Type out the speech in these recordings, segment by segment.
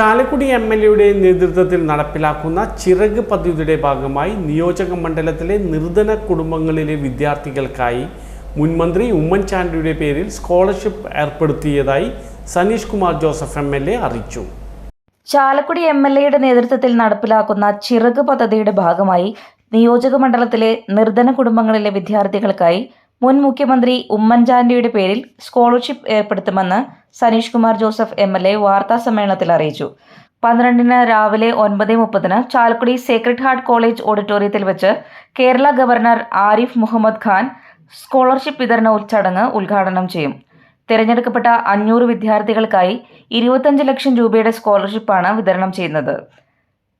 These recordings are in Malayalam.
ചാലക്കുടി എം എൽ എയുടെ നേതൃത്വത്തിൽ നടപ്പിലാക്കുന്ന ചിറക് പദ്ധതിയുടെ ഭാഗമായി നിയോജക മണ്ഡലത്തിലെ നിർധന കുടുംബങ്ങളിലെ വിദ്യാർത്ഥികൾക്കായി മുൻമന്ത്രി ഉമ്മൻചാണ്ടിയുടെ പേരിൽ സ്കോളർഷിപ്പ് ഏർപ്പെടുത്തിയതായി Saneesh Kumar Joseph M L A അറിയിച്ചു. ചാലക്കുടി എം എൽ എയുടെ നേതൃത്വത്തിൽ നടപ്പിലാക്കുന്ന ചിറക് പദ്ധതിയുടെ ഭാഗമായി നിയോജക മണ്ഡലത്തിലെ നിർധന കുടുംബങ്ങളിലെ വിദ്യാർത്ഥികൾക്കായി മുൻ മുഖ്യമന്ത്രി ഉമ്മൻചാണ്ടിയുടെ പേരിൽ സ്കോളർഷിപ്പ് ഏർപ്പെടുത്തുമെന്ന് Saneesh Kumar Joseph M L A വാർത്താ സമ്മേളനത്തിൽ അറിയിച്ചു. പന്ത്രണ്ടിന് രാവിലെ ഒൻപത് മുപ്പതിന് ചാലക്കുടി സേക്രഡ് ഹാർട്ട് കോളേജ് ഓഡിറ്റോറിയത്തിൽ വെച്ച് കേരള ഗവർണർ ആരിഫ് മുഹമ്മദ് ഖാൻ സ്കോളർഷിപ്പ് വിതരണ ചടങ്ങ് ഉദ്ഘാടനം ചെയ്യും. തിരഞ്ഞെടുക്കപ്പെട്ട അഞ്ഞൂറ് വിദ്യാർത്ഥികൾക്കായി ഇരുപത്തഞ്ച് ലക്ഷം രൂപയുടെ സ്കോളർഷിപ്പാണ് വിതരണം ചെയ്യുന്നത്.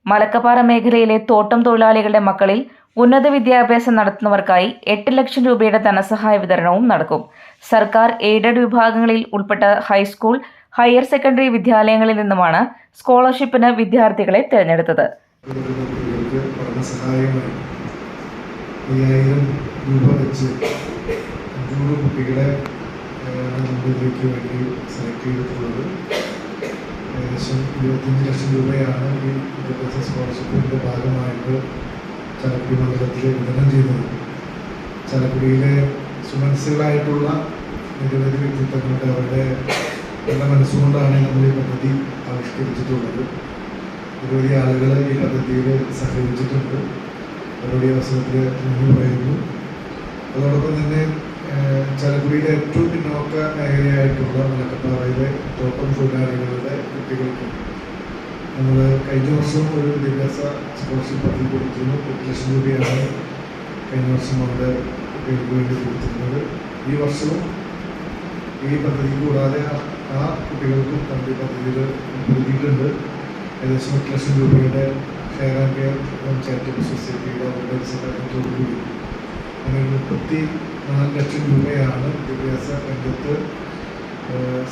മലക്കപ്പാറ മേഖലയിലെ തോട്ടം തൊഴിലാളികളുടെ മക്കളിൽ ഉന്നത വിദ്യാഭ്യാസം നടത്തുന്നവർക്കായി എട്ട് ലക്ഷം രൂപയുടെ ധനസഹായ വിതരണവും നടക്കും. സർക്കാർ എയ്ഡഡ് വിഭാഗങ്ങളിൽ ഉൾപ്പെട്ട ഹൈസ്കൂൾ ഹയർ സെക്കൻഡറി വിദ്യാലയങ്ങളിൽ നിന്നുമാണ് സ്കോളർഷിപ്പിന് വിദ്യാർത്ഥികളെ തിരഞ്ഞെടുത്തത്. കുട്ടികളെ വേണ്ടി സെലക്ട് ചെയ്തിട്ടുള്ളത്. ഏകദേശം ഇരുപത്തിയഞ്ച് ലക്ഷം രൂപയാണ് ഈ വിദ്യാഭ്യാസ സ്കോളർഷിപ്പിന്റെ ഭാഗമായിട്ട് ചാലക്കുടി മണ്ഡലത്തിൽ വിതരണം ചെയ്യുന്നത്. ചാലക്കുടിയിലെ സുമനസ്സുകളായിട്ടുള്ള നിരവധി വ്യക്തിത്വങ്ങളുടെ അവരുടെ നല്ല മനസ്സുകൊണ്ടാണ് നമ്മൾ ഈ പദ്ധതി ആവിഷ്കരിച്ചിട്ടുള്ളത്. നിരവധി ആളുകൾ ഈ പദ്ധതിയിൽ സഹകരിച്ചിട്ടുണ്ട്. അവരുടെ അവസരത്തിൽ നന്ദി പറയുന്നു. അതോടൊപ്പം തന്നെ ചാലക്കുടിയിലെ ഏറ്റവും പിന്നോക്ക മേഖലയായിട്ടുള്ള മലക്കപ്പാറയിലെ തോട്ടം തൊഴിലാളികളുടെ കുട്ടികൾക്ക് നമ്മൾ കഴിഞ്ഞ വർഷം ഒരു വിദ്യാഭ്യാസ സ്കോളർഷിപ്പ് പദ്ധതി കൊടുത്തിരുന്നു. എട്ട് ലക്ഷം രൂപയാണ് കഴിഞ്ഞ വർഷം അവിടെ കുട്ടികൾക്ക് വേണ്ടി കൊടുത്തിരുന്നത്. ഈ വർഷവും ഈ പദ്ധതി കൂടാതെ ആ- കുട്ടികൾക്കും നമ്മുടെ പദ്ധതിയിൽ നൽകിയിട്ടുണ്ട് ഏകദേശം എട്ട് ലക്ഷം രൂപയുടെ ഷെയർ ആൻഡ് കെയർ ചാരിറ്റബിൾ സൊസൈറ്റിയുടെ അവരുടെ സഹായത്തോടുകൂടി അങ്ങനെ മുപ്പത്തി നാല് ലക്ഷം രൂപയാണ് വിദ്യാഭ്യാസ രംഗത്ത്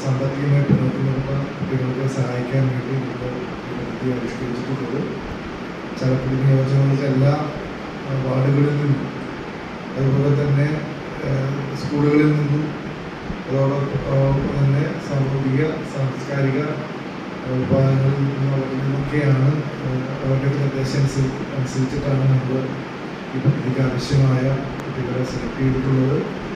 സാമ്പത്തികമായി പിന്നോട്ട് നിർത്താൻ കുട്ടികൾക്ക് സഹായിക്കാൻ വേണ്ടി നമ്മൾ പദ്ധതി ആവിഷ്കരിച്ചിട്ടുള്ളത്. ചാലക്കുടി നിയോജകമണ്ഡലത്തിലെ എല്ലാ വാർഡുകളിൽ നിന്നും അതുപോലെ തന്നെ സ്കൂളുകളിൽ നിന്നും അതോടൊപ്പം തന്നെ സാമൂഹിക സാംസ്കാരിക വിഭാഗങ്ങളിൽ നിന്നൊക്കെയാണ് അവരുടെ നിർദ്ദേശം അനുസരിച്ച് അനുസരിച്ചിട്ടാണ് നമ്മൾ ഈ പദ്ധതിക്ക് ആവശ്യമായ കുട്ടികളെ സെലക്ട് ചെയ്തിട്ടുള്ളത്.